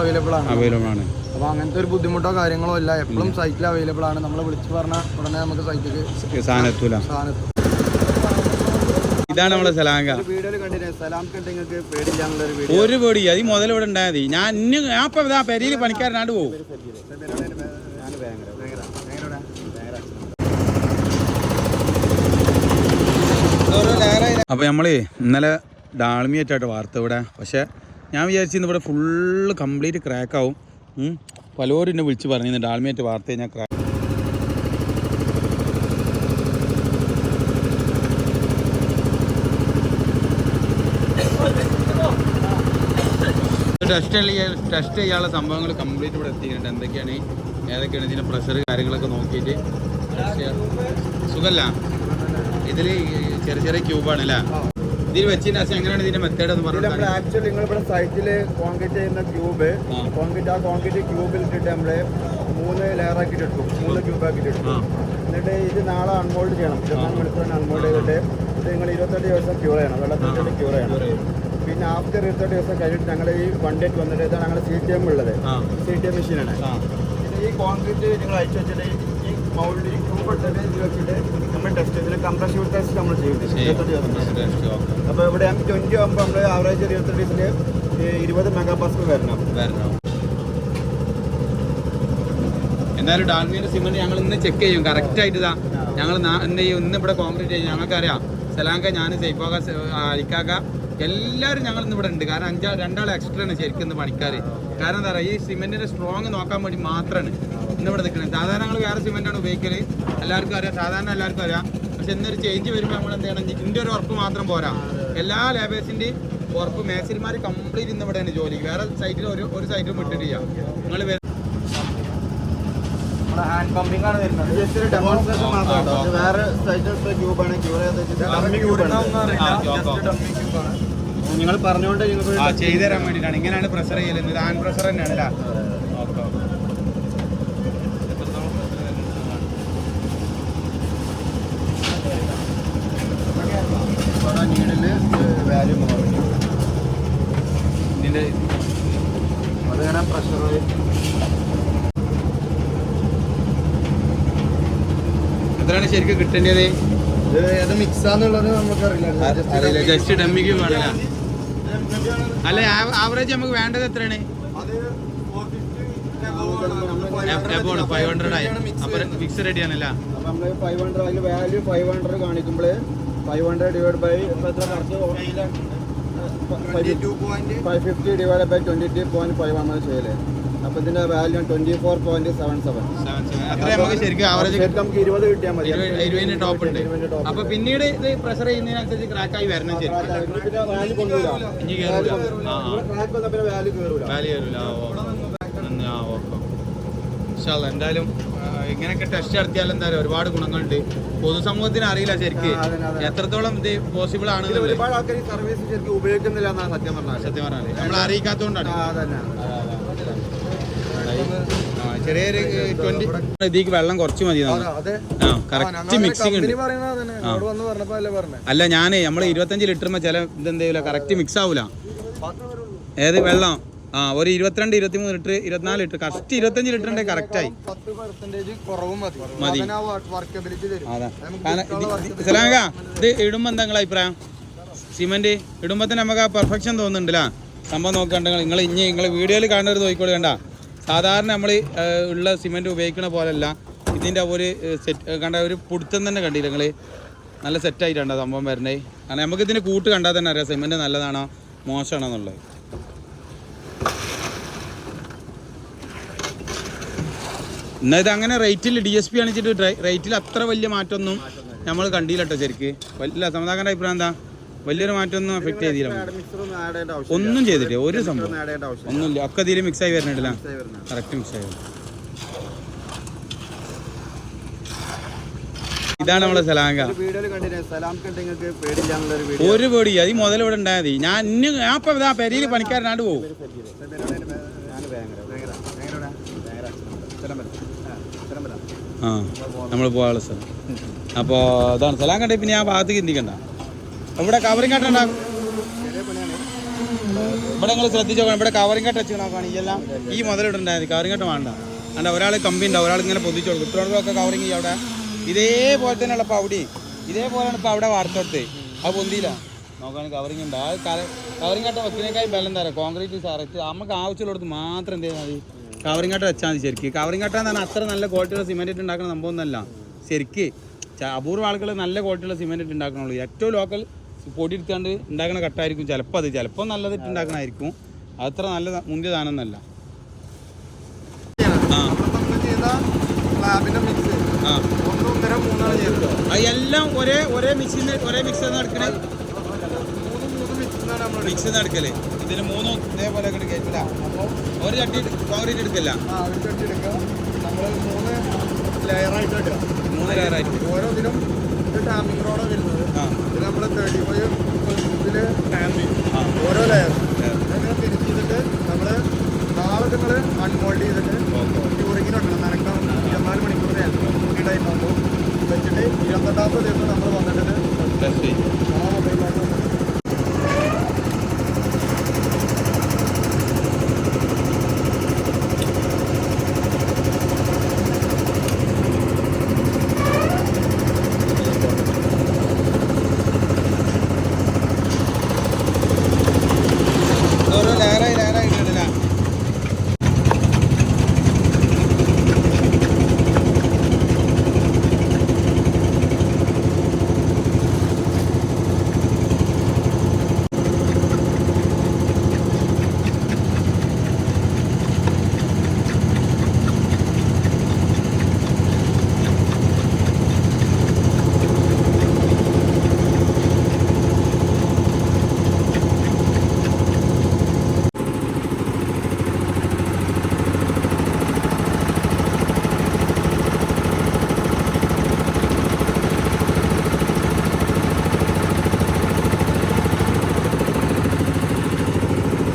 Available ആണ്. Available ആണ്. അപ്പോൾ അങ്ങനത്തെ ഒരു ബുദ്ധിമുട്ടോ കാര്യങ്ങളോ ഇല്ല. എപ്പോഴും സൈറ്റിൽ അവൈലബിൾ ആണ്. നമ്മൾ വിളിച്ചു പറഞ്ഞാൽ ഉടനെ നമുക്ക് സൈറ്റിൽ സാധനം എത്തൂല. സാധനം ഇതാണ് നമ്മളെ സലാങ്ക. ഒരു പേടി അത് മുതൽ ഇവിടെ ഉണ്ടായാൽ മതി. ഞാൻ ഇന്ന് ഞാൻ ഇപ്പൊ ഇതാ പെരയിൽ പണിക്കാരനാണ്ട് പോകും അപ്പോൾ നമ്മൾ ഇന്നലെ ഡാൾമിയറ്റായിട്ട് വാർത്ത ഇവിടെ. പക്ഷേ ഞാൻ വിചാരിച്ചു ഇവിടെ ഫുള്ള് കംപ്ലീറ്റ് ക്രാക്കാവും പലരും എന്നെ വിളിച്ച് പറഞ്ഞിരുന്നു. ഡാൽമേറ്റ് വാർത്ത ഞാൻ ക്രാക്ക് ടെസ്റ്റ് ടെസ്റ്റ് ചെയ്യാനുള്ള സംഭവങ്ങൾ കംപ്ലീറ്റ് ഇവിടെ എത്തിയിട്ടുണ്ട്. എന്തൊക്കെയാണ്? ഏതൊക്കെയാണ് ഇതിന്റെ പ്രഷർ കാര്യങ്ങളൊക്കെ നോക്കിയിട്ട് ടെസ്റ്റ് ചെയ്യാം. സുഖമല്ല ഇതിൽ ചെറിയ ചെറിയ ക്യൂബാണ് അല്ലേ? ഇതിൽ വെച്ചതിന് ശേഷം എങ്ങനെയാണ് ഇതിന്റെ മെത്തേഡ് എന്ന് നമ്മൾ പറഞ്ഞാൽ ആക്ച്വലി നിങ്ങളിവിടെ സൈറ്റിൽ കോൺക്രീറ്റ് ചെയ്യുന്ന ക്യൂബ് ആ. കോൺക്രീറ്റ് ആ കോൺക്രീറ്റ് ക്യൂബിൽ ഇട്ടിട്ട് നമ്മൾ മൂന്ന് ലെയർ ആക്കിയിട്ട് എടുക്കും. മൂന്ന് ക്യൂബ് ആക്കിയിട്ട് എടുക്കും. എന്നിട്ട് ഇത് നാളെ അൺമോൾഡ് ചെയ്യണം. ഇരുപത്തിനാല് മണിക്കൂറിന് അൺമോൾഡ് ചെയ്തിട്ട് ഇത് നിങ്ങൾ ഇരുപത്തെട്ട് ദിവസം ക്യൂർ ചെയ്യണം. വെള്ളത്തിലിട്ട് ക്യൂർ ചെയ്യണം. പിന്നെ ആഫ്റ്റർ ഇരുപത്തെട്ട് ദിവസം കഴിഞ്ഞിട്ട് ഞങ്ങൾ ഈ വണ്ടിയിട്ട് വന്നിട്ട് ഇതാണ് ഞങ്ങളുടെ സി ടി എം ഉള്ളത്. സി ടി എം മെഷീനാണ് പിന്നെ ഈ കോൺക്രീറ്റ് നിങ്ങൾ അയച്ചു വെച്ചിട്ട് ഇത് വെച്ചിട്ട് നമ്മൾ ടെസ്റ്റ് ഇതിൽ കംപ്രഷൻ ടെസ്റ്റ് നമ്മൾ ചെയ്തിട്ടുണ്ട്. ഇരുപത്തെട്ട് ദിവസം. അപ്പോൾ ഇവിടെ ട്വന്റി ആകുമ്പോൾ നമ്മൾ ആവറേജ് ഇരുപത്തെട്ട് ഇതിന് ഇരുപത് മെഗാ പാസ്കൽ വരണം. എന്നാലും ഡാൽമിയുടെ സിമെന്റ് ഞങ്ങൾ ഇന്ന് ചെക്ക് ചെയ്യും. കറക്റ്റ് ആയിട്ട് ഇതാ. ഞങ്ങൾ എന്ത് ചെയ്യും ഇന്ന് ഇവിടെ കോൺക്രീറ്റ് ചെയ്യും. ഞങ്ങൾക്കറിയാം. സലാങ്ക ഞാൻ സൈഫാക്ക അരിക്കാക്ക എല്ലാവരും ഞങ്ങൾ ഇന്ന് ഇവിടെ ഉണ്ട്. കാരണം അഞ്ചാ രണ്ടാൾ എക്സ്ട്രാ ആണ് ശരിക്കും ഇന്ന് പണിക്കാർ കാരണം എന്താ പറയുക ഈ സിമെന്റിന്റെ സ്ട്രോങ് നോക്കാൻ വേണ്ടി മാത്രമാണ് ഇന്ന് ഇവിടെ നിൽക്കുന്നത്. സാധാരണ ഞങ്ങൾ വേറെ സിമെന്റാണ് ഉപയോഗിക്കൽ. എല്ലാവർക്കും അറിയാം. സാധാരണ എല്ലാവർക്കും അറിയാം. പക്ഷെ ഇന്നൊരു ചേഞ്ച് വരുമ്പോൾ നമ്മൾ എന്ത് ചെയ്യണം? ഇതിന്റെ ഒരു ഉറപ്പ് മാത്രം പോരാ. എല്ലാ ലേബേഴ്സിന്റെയും ഉറപ്പ് മേസിൽമാർ കംപ്ലീറ്റ് ഇന്ന് ഇവിടെയാണ് ജോലി വേറെ സൈറ്റിൽ ഒരു ഒരു സൈറ്റിലും ചെയ്യാം നിങ്ങൾ ഹാൻഡ് പമ്പിംഗ് ആണ് വരുന്നത്. ജസ്റ്റ് ഒരു ഡെമോൺസ്ട്രേഷൻ മാത്രം കേട്ടോ. ഇത് വേറെ ക്യൂബാണ് നിങ്ങൾ പറഞ്ഞുകൊണ്ട് ചെയ്തു തരാൻ വേണ്ടിയിട്ടാണ് ഇങ്ങനെയാണ് പ്രഷർ ചെയ്യലുന്നത് ഹാൻഡ് പ്രഷർ തന്നെയാണ് അല്ലേ ഓക്കെ നീഡിൽ വാല്യൂ പറഞ്ഞു. ഇതിന്റെ അതിങ്ങനെ പ്രഷർ എത്രയാണ് ശരിക്കും കിട്ടേണ്ടത്? ഇത് ഏത് മിക്സ് ആന്നുള്ളത് നമുക്കറിയില്ല ജസ്റ്റ് ഡമ്മിക്ക് വേണല്ലേ. അല്ല ആവറേജ് നമുക്ക് വേണ്ടത് എത്രയാണ്? എപ്പോൾ ഫൈവ് ഹൺഡ്രഡ് ആയി. അപ്പൊ ഫിക്സ് റെഡി ആണല്ലേ. ഫൈവ് ഹൺഡ്രഡ് അതിൽ വാല്യൂ ഫൈവ് ഹൺഡ്രഡ് കാണിക്കുമ്പോൾ ഫൈവ് ഹൺഡ്രഡ് ഡിവൈഡ് ബൈ ഇപ്പൊ എത്ര correct five fifty divide by twenty two point five ആണ് ചെയ്യൽ. അപ്പൊ ഇതിന്റെ value twenty four point seven seven ശരിക്കും നമുക്ക് ഇരുപത് കിട്ടിയാൽ മതി. ഇരുപതിന് ടോപ്പ് ഉണ്ട്. അപ്പൊ പിന്നീട് ഇത് പ്രഷർ ചെയ്യുന്നതിനനുസരിച്ച് ക്രാക്ക് ആയി വരണം വാല്യൂ കൊണ്ടുവരാ ഇനി കേറൂല. ആ, ആ. ട്രാക്ക് വന്ന പിന്നെ വാല്യൂ കയറൂല വാല്യൂ ഇൻഷാല്ലാ എന്തായാലും ഇങ്ങനെയൊക്കെ ടെസ്റ്റ് നടത്തിയാൽ എന്തായാലും ഒരുപാട് ഗുണങ്ങളുണ്ട്. പൊതുസമൂഹത്തിന് അറിയില്ല ശരിക്ക്. എത്രത്തോളം ഇത് പോസിബിൾ ആണ് ഒരുപാട് ആൾക്കാർ ഈ സർവീസ് ശരിക്കും ഉപയോഗിക്കുന്നില്ല എന്നാണ് സത്യം പറഞ്ഞാൽ സത്യം പറഞ്ഞാൽ നമ്മൾ അറിയിക്കാത്തതുകൊണ്ടാണ്. ചെറിയൊരു ട്വന്റി ഇതിക്ക് വെള്ളം കുറച്ച് മതി കറക്റ്റ് മിക്സിംഗ് ഉണ്ട്. അല്ലേ ഞാനേ നമ്മൾ ഇരുപത്തഞ്ച് ലിറ്റർ ചില ഇതെന്തെയ്യൂല കറക്റ്റ് മിക്സ് ആവൂല. ഏത് വെള്ളം? ആ ഒരു ഇരുപത്തിരണ്ട് ഇരുപത്തിമൂന്ന് ലിറ്റർ ഇരുപത്തിനാല് ലിറ്റർ കറക്റ്റ് ഇരുപത്തഞ്ച് ലിറ്റർ ഉണ്ടെങ്കിൽ കറക്റ്റ് ആയി മതി. ഇത് ഇടുമ്പോ സലാങ്ക ഇത് ഇടുമ്പോൾ എന്താ നിങ്ങളെ അഭിപ്രായം? സിമെന്റ് ഇടുമ്പോ തന്നെ നമുക്ക് ആ പെർഫെക്ഷൻ തോന്നുന്നുണ്ടല്ല സംഭവം നോക്കണ്ട നിങ്ങൾ? ഇനി നിങ്ങൾ വീഡിയോയിൽ കാണുന്നത് നോക്കിക്കോളി വേണ്ട സാധാരണ നമ്മൾ ഉള്ള സിമെന്റ് ഉപയോഗിക്കണ പോലല്ല. ഇതിന്റെ ഒരു സെറ്റ് കണ്ട ഒരു പുടുത്തം തന്നെ കണ്ടില്ല നിങ്ങൾ നല്ല സെറ്റായിട്ടാണ് സംഭവം വരണേ കാരണം നമുക്ക് ഇതിന് കൂട്ട് കണ്ടാൽ തന്നെ അറിയാം സിമെന്റ് നല്ലതാണോ മോശമാണോ എന്നുള്ളത്. എന്നാൽ ഇത് അങ്ങനെ റേറ്റിൽ ഡി എസ് പി അണിച്ചിട്ട് റേറ്റിൽ അത്ര വലിയ മാറ്റമൊന്നും നമ്മൾ കണ്ടില്ല കേട്ടോ ശരിക്ക്. വല്ല സമതാക്കന്റെ അഭിപ്രായം എന്താ? വലിയൊരു മാറ്റമൊന്നും എഫക്ട് ചെയ്തില്ല ഒന്നും ചെയ്തിട്ടില്ല. ഒരു സംഭവം. ഒന്നുമില്ല. ഒക്കെ തീരെ മിക്സ് ആയി വരുന്നതാണ്. കറക്റ്റ് മിക്സ് ആയി ഇതാണ് നമ്മളെ സലാങ്ക. ഒരു പേടി അത് മുതൽ ഇവിടെ ഉണ്ടായാൽ മതി. ഞാൻ ഇന്ന് ഞാൻ ഇപ്പൊ പെരിയിൽ പണിക്കാരനാണ്ട് പോകും ഞാൻ ഭയങ്കര ഭയങ്കര ഭയങ്കര ഭയങ്കര സ്ഥലം സ്ഥലം നമ്മൾ പോകാനുള്ള സ്ഥലം. അപ്പോൾ അതാണ് സ്ഥലം. കണ്ടേ പിന്നെ ആ ഭാഗത്ത് ചിന്തിക്കണ്ട. ഇവിടെ കവറിങ് പണിയാണ് ഇവിടെ നിങ്ങൾ ശ്രദ്ധിച്ചു നോക്കണം. ഇവിടെ കവറിംഗ് കട്ട് വെച്ച് നോക്കുകയാണ് ഇതെല്ലാം ഈ മുതലിട്ടുണ്ടായിരുന്നു കവറിംഗ് കട്ട് വേണ്ട. അല്ല ഒരാൾ കമ്പി ഉണ്ട്. ഒരാൾ ഇങ്ങനെ പൊതിച്ചു കൊടുക്കും. ഇത്രയോടൊക്കെ കവറിംഗ് ചെയ്യും അവിടെ. ഇതേപോലെ തന്നെയുള്ള അവിടെയും ഇതേപോലെയാണ് ഇപ്പോൾ അവിടെ വാർത്തോട്ട് അത് പൊന്തിയില്ല. നോക്കുകയാണെങ്കിൽ കവറിംഗ് ഉണ്ട്. ആ കവറിംഗ് കട്ട വെക്കുന്നതിനേക്കാൾ ബലം തരാം കോൺക്രീറ്റ് സാറേ നമുക്ക് ആവശ്യമുള്ളത് മാത്രം എന്ത് മതി. കവറിംഗ് കട്ട വെച്ചാൽ മതി ശരിക്ക്. കവറിങ് കട്ട എന്ന് പറഞ്ഞാൽ അത്ര നല്ല ക്വാളിറ്റിയുള്ള സിമെന്റ് ഇട്ട് ഉണ്ടാക്കുന്ന സംഭവം ഒന്നല്ല ശരിക്ക് അപൂർവ ആളുകൾ നല്ല ക്വാളിറ്റിയുള്ള സിമെന്റ് ഇട്ട് ഉണ്ടാക്കണുള്ളൂ. ഏറ്റവും ലോക്കൽ പൊടി എടുത്താണ്ട് ഉണ്ടാക്കുന്ന കട്ടായിരിക്കും ചിലപ്പോൾ അത്. ചിലപ്പോൾ നല്ലതിട്ട് ഉണ്ടാക്കണമായിരിക്കും അത്ര നല്ല മുന്തിയ സാധനം ഒന്നല്ല ആ. നമ്മൾ ചെയ്ത സ്ലാബിന്റെ മിക്സ് ആ ഒന്ന് ഒന്നര മൂന്നാണ് ചെയ്തത് അത് എല്ലാം ഒരേ ഒരേ മിക്സിന്ന് ഒരേ മിക്സ് നടക്കണേ മൂന്ന് മൂന്ന് മിക്സിന്നാണ് നമ്മൾ മിക്സ് നടക്കൽ. ഇതിന് മൂന്നും ഇതേപോലെ അങ്ങോട്ട് അപ്പോൾ ഒരു ചട്ടി കോൺക്രീറ്റ് എടുക്കില്ല. ആ ഒരു ചട്ടി എടുക്കുക. നമ്മൾ മൂന്ന് ലെയറായിട്ട് എടുക്കുക മൂന്ന് ലെയറായിട്ട് ഓരോ ഇതിലും ഇത് ടാമ്പിംഗ് റോഡാണ് വരുന്നത്. ആ. നമ്മൾ തേർട്ടി ഫൈവ് ഇതിൽ ടാമ്പിങ് ഓരോ ലെയർ. അങ്ങനെ തിരിച്ച് ചെയ്തിട്ട് നമ്മൾ നാളെ നിങ്ങൾ അൺമോൾഡ് ചെയ്തിട്ട് ക്യൂറിങ്ങിന് വെക്കണം. നനക്കാം ഇരുപത്തിനാല് മണിക്കൂർ ഈ ടൈം ആകുമ്പോൾ വെച്ചിട്ട് ഇരുപത്തെട്ടാമത്തെ ദിവസം നമ്മൾ വന്നിട്ട് ടെസ്റ്റ് ചെയ്യും. ആ ഓരോ ലെയറായി ലെയറായി ഇട്ടിട്ടില്ല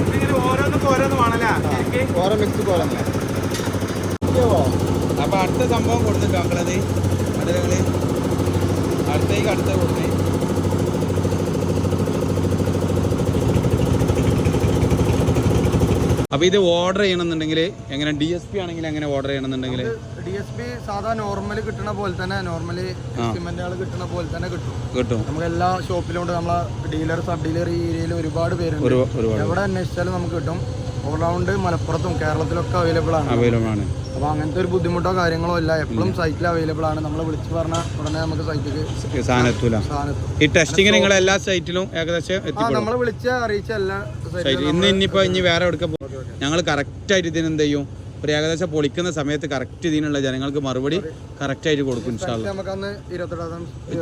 ഇങ്ങനെ ഓരോന്നും ഓരോന്നും വേണല്ലേ ശരിക്ക് ഓരോ മിക്സ് പോലെ അപ്പൊ അടുത്ത സംഭവം കൊടുത്തിട്ടോ മക്കളത് അത് ഞങ്ങൾ അടുത്തേക്ക് അടുത്ത കൊടുത്തേ അപ്പൊ ഇത് ഓർഡർ ചെയ്യണമെന്നുണ്ടെങ്കിൽ എങ്ങനെ ഡി എസ് പി ആണെങ്കിൽ എങ്ങനെ ഓർഡർ ചെയ്യണമെന്നുണ്ടെങ്കിൽ? ഡി എസ് പി സാധാ നോർമൽ കിട്ടണ പോലെ തന്നെ നോർമലി സിമെന്റുകൾ കിട്ടണ പോലെ തന്നെ കിട്ടും. കിട്ടും. നമുക്ക് എല്ലാ ഷോപ്പിലും നമ്മളെ ഡീലർ സബ് ഡീലർ ഈ ഏരിയയിൽ ഒരുപാട് പേരുണ്ട്. എവിടെ അന്വേഷിച്ചാലും നമുക്ക് കിട്ടും. ഓൾറൗണ്ട് മലപ്പുറത്തും കേരളത്തിലൊക്കെ അവൈലബിൾ ആണ്. അവൈലബിൾ ആണ്. അപ്പോൾ അങ്ങനത്തെ ഒരു ബുദ്ധിമുട്ടോ കാര്യങ്ങളോ ഇല്ല. എപ്പോഴും സൈറ്റിൽ അവൈലബിൾ ആണ്. നമ്മൾ വിളിച്ച് പറഞ്ഞാൽ ഉടനെ നമുക്ക് സൈറ്റിൽ ഈ ടെസ്റ്റിംഗ് നിങ്ങൾ എല്ലാ സൈറ്റിലും ഏകദേശം നമ്മൾ വിളിച്ച അറിയിച്ച എല്ലാ സൈറ്റിലും ഇന്ന് ഇനിയിപ്പോ ഇനി വേറെ എവിടെ ഞങ്ങൾ കറക്റ്റായിട്ട് ഇതിന് എന്ത് ചെയ്യും? ഒരു ഏകദേശം പൊളിക്കുന്ന സമയത്ത് കറക്റ്റ് ഇതിനുള്ള ജനങ്ങൾക്ക് മറുപടി കറക്റ്റായിട്ട് കൊടുക്കും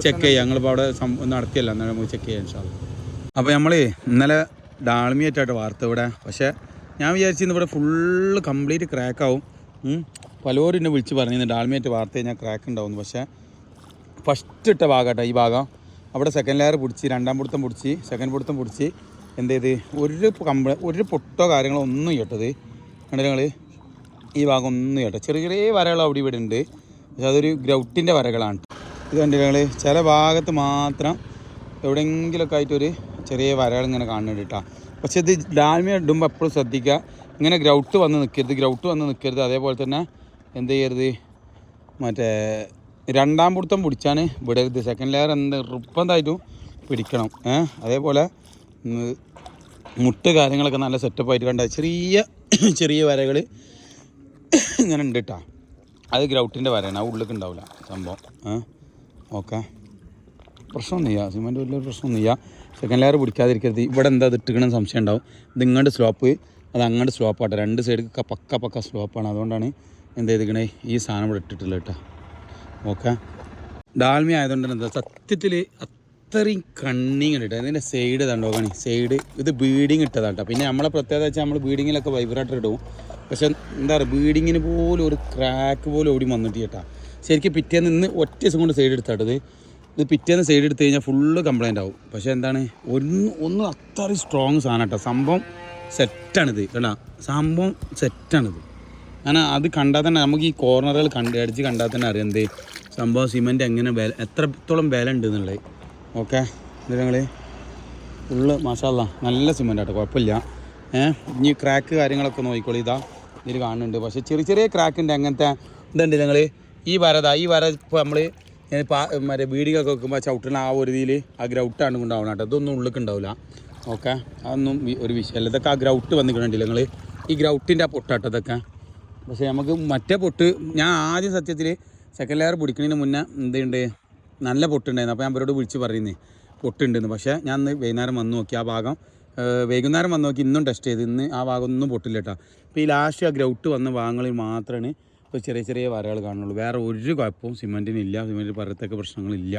ചെക്ക് ചെയ്യാം. ഞങ്ങളിപ്പോൾ അവിടെ നടത്തിയല്ല. എന്നാലും നമുക്ക് ചെക്ക് ചെയ്യാം ഇൻഷാല്ല അപ്പോൾ നമ്മൾ ഇന്നലെ ഡാൾമിയറ്റായിട്ട് വാർത്ത ഇവിടെ. പക്ഷേ ഞാൻ വിചാരിച്ചിരുന്നു ഇവിടെ ഫുള്ള് കംപ്ലീറ്റ് ക്രാക്കാവും പലരും എന്നെ വിളിച്ച് പറഞ്ഞു ഡാൾമിയറ്റ് വാർത്ത കഴിഞ്ഞാൽ ക്രാക്ക് ഉണ്ടാവും പക്ഷേ ഫസ്റ്റ് ഇട്ട ഭാഗമാട്ടോ ഈ ഭാഗം. അവിടെ സെക്കൻഡ് ലെയർ പിടിച്ച് രണ്ടാം പിടുത്തം പിടിച്ച് സെക്കൻഡ് പിടുത്തം പിടിച്ച് എന്ത് ചെയ്ത് ഒരു കമ്പ ഒരു പൊട്ടോ കാര്യങ്ങളോ ഒന്നും കേട്ടത് നിങ്ങൾ ഈ ഭാഗം ഒന്നും കേട്ടോ ചെറിയ ചെറിയ വരകൾ അവിടെ ഇവിടെ ഉണ്ട്. പക്ഷെ അതൊരു ഗ്രൗട്ടിന്റെ വരകളാണ്. ഇത് നിങ്ങൾ ചില ഭാഗത്ത് മാത്രം എവിടെയെങ്കിലുമൊക്കെ ആയിട്ടൊരു ചെറിയ വരകൾ ഇങ്ങനെ കാണുന്നുണ്ട് കേട്ടോ പക്ഷെ ഇത് ഡാൽമിയ ഇടുമ്പോൾ എപ്പോഴും ശ്രദ്ധിക്കുക ഇങ്ങനെ ഗ്രൗട്ട് വന്ന് നിൽക്കരുത് ഗ്രൗട്ട് വന്ന് നിൽക്കരുത് അതേപോലെ തന്നെ എന്ത് ചെയ്യരുത്? മറ്റേ രണ്ടാം പിടുത്തം പിടിച്ചാണ് വിടരുത്. സെക്കൻഡ് ലെയർ എന്ത് നിർബന്ധമായിട്ടും പിടിക്കണം. ഏഹ് അതേപോലെ മുട്ട് കാര്യങ്ങളൊക്കെ നല്ല സെറ്റപ്പായിട്ട് കണ്ട ചെറിയ ചെറിയ വരകൾ ഇങ്ങനെ ഉണ്ട് കേട്ടോ അത് ഗ്രൗട്ടിന്റെ വരയാണ് ആ ഉള്ളിലേക്ക് ഉണ്ടാവില്ല സംഭവം. Okay okay. ചെയ്യുക സിമെന്റ് വലിയൊരു പ്രശ്നമൊന്നും ചെയ്യുക സെക്കൻഡ് ലെയർ പിടിക്കാതിരിക്കരുത്. ഇവിടെ എന്താ ഇട്ടിക്കണം സംശയം ഉണ്ടാവും. ഇത് ഇങ്ങോട്ട് സ്ലോപ്പ് അത് അങ്ങോട്ട് സ്ലോപ്പാട്ടെ രണ്ട് സൈഡ് പക്ക പക്ക സ്ലോപ്പാണ് അതുകൊണ്ടാണ് എന്ത് ചെയ്തിരിക്കണേ? ഈ സാധനം ഇവിടെ ഇട്ടിട്ടില്ല കേട്ടോ. ഓക്കെ. ഡാൽമി ആയതുകൊണ്ട് എന്താ സത്യത്തിൽ അത്രയും കണ്ണിങ് ഇട്ട് അതിന്റെ സൈഡ് തണ്ടോ കണി? സൈഡ് ഇത് ബീഡിങ് ഇട്ടതാണ് പിന്നെ നമ്മളെ പ്രത്യേകത വെച്ചാൽ നമ്മൾ ബീഡിങ്ങിലൊക്കെ വൈബ്രേറ്റർ ഇടും. പക്ഷെ എന്താ പറയുക ബീഡിങ്ങിന് പോലും ഒരു ക്രാക്ക് പോലും ഓടി വന്നിട്ട് കേട്ടാ ശരിക്കും പിറ്റേന്ന് ഇന്ന് ഒറ്റ ദിവസം കൊണ്ട് സൈഡ് എടുത്താട്ടത് ഇത്. പിറ്റേന്ന് സൈഡ് എടുത്തു കഴിഞ്ഞാൽ ഫുള്ള് കംപ്ലൈന്റ് ആവും. പക്ഷേ എന്താണ് ഒന്ന് ഒന്ന് അത്രയും സ്ട്രോങ് സാധനം കേട്ടോ സംഭവം സെറ്റാണിത് കേട്ടോ സംഭവം സെറ്റാണിത് കാരണം അത് കണ്ടാൽ തന്നെ നമുക്ക് ഈ കോർണറുകൾ കണ്ട് അടിച്ച് കണ്ടാൽ തന്നെ അറിയാം എന്ത്. സംഭവം സിമെന്റ് എങ്ങനെ വില എത്രത്തോളം വില ഉണ്ട് എന്നുള്ളത് ഓക്കെ ഇത് ഞങ്ങൾ ഫുള്ള് മാഷാല്ല നല്ല സിമെന്റ് ആട്ടോ കുഴപ്പമില്ല. ഏഹ് ഇനി ക്രാക്ക് കാര്യങ്ങളൊക്കെ നോക്കിക്കോളി ഇതാ ഇതിൽ കാണുന്നുണ്ട്. പക്ഷേ ചെറിയ ചെറിയ ക്രാക്ക് ഉണ്ട് അങ്ങനത്തെ ഇതുണ്ട് നിങ്ങൾ ഈ വരതാ ഈ വര ഇപ്പോൾ നമ്മൾ മറ്റേ വീടുകളൊക്കെ വെക്കുമ്പോൾ ചവിട്ടണ ആ ഒരു ഇതിൽ ആ ഗ്രൗട്ടാണ് ഉണ്ടാവണം കേട്ടോ. ഇതൊന്നും ഉള്ളിലേക്ക് ഉണ്ടാവില്ല. ഓക്കെ അതൊന്നും ഒരു വിഷയമല്ല ഇതൊക്കെ ആ ഗ്രൗട്ട് വന്നിട്ടുണ്ടല്ലോ നിങ്ങൾ ഈ ഗ്രൗട്ടിന്റെ ആ പൊട്ടാട്ടോ ഇതൊക്കെ. പക്ഷേ നമുക്ക് മറ്റേ പൊട്ട് ഞാൻ ആദ്യം സത്യത്തിൽ സെക്കൻഡ് ലെയർ പിടിക്കുന്നതിന് മുന്നേ എന്തുണ്ട്? നല്ല പൊട്ടുണ്ടായിരുന്നു. അപ്പോൾ ഞാൻ അവരോട് വിളിച്ച് പറയുന്നേ പൊട്ടുണ്ടെന്ന്. പക്ഷേ ഞാൻ ഇന്ന് വൈകുന്നേരം വന്ന് നോക്കി ആ ഭാഗം വൈകുന്നേരം വന്ന് നോക്കി ഇന്നും ടെസ്റ്റ് ചെയ്ത് ഇന്ന് ആ ഭാഗം ഒന്നും പൊട്ടില്ല കേട്ടോ അപ്പോൾ ഈ ലാസ്റ്റ് ആ ഗ്രൗട്ട് വന്ന ഭാഗങ്ങളിൽ മാത്രമാണ് ഇപ്പോൾ ചെറിയ ചെറിയ വരകൾ കാണുള്ളൂ വേറെ ഒരു കുഴപ്പവും സിമെന്റിനില്ല സിമെന്റിന് പറയത്തക്ക പ്രശ്നങ്ങളില്ല.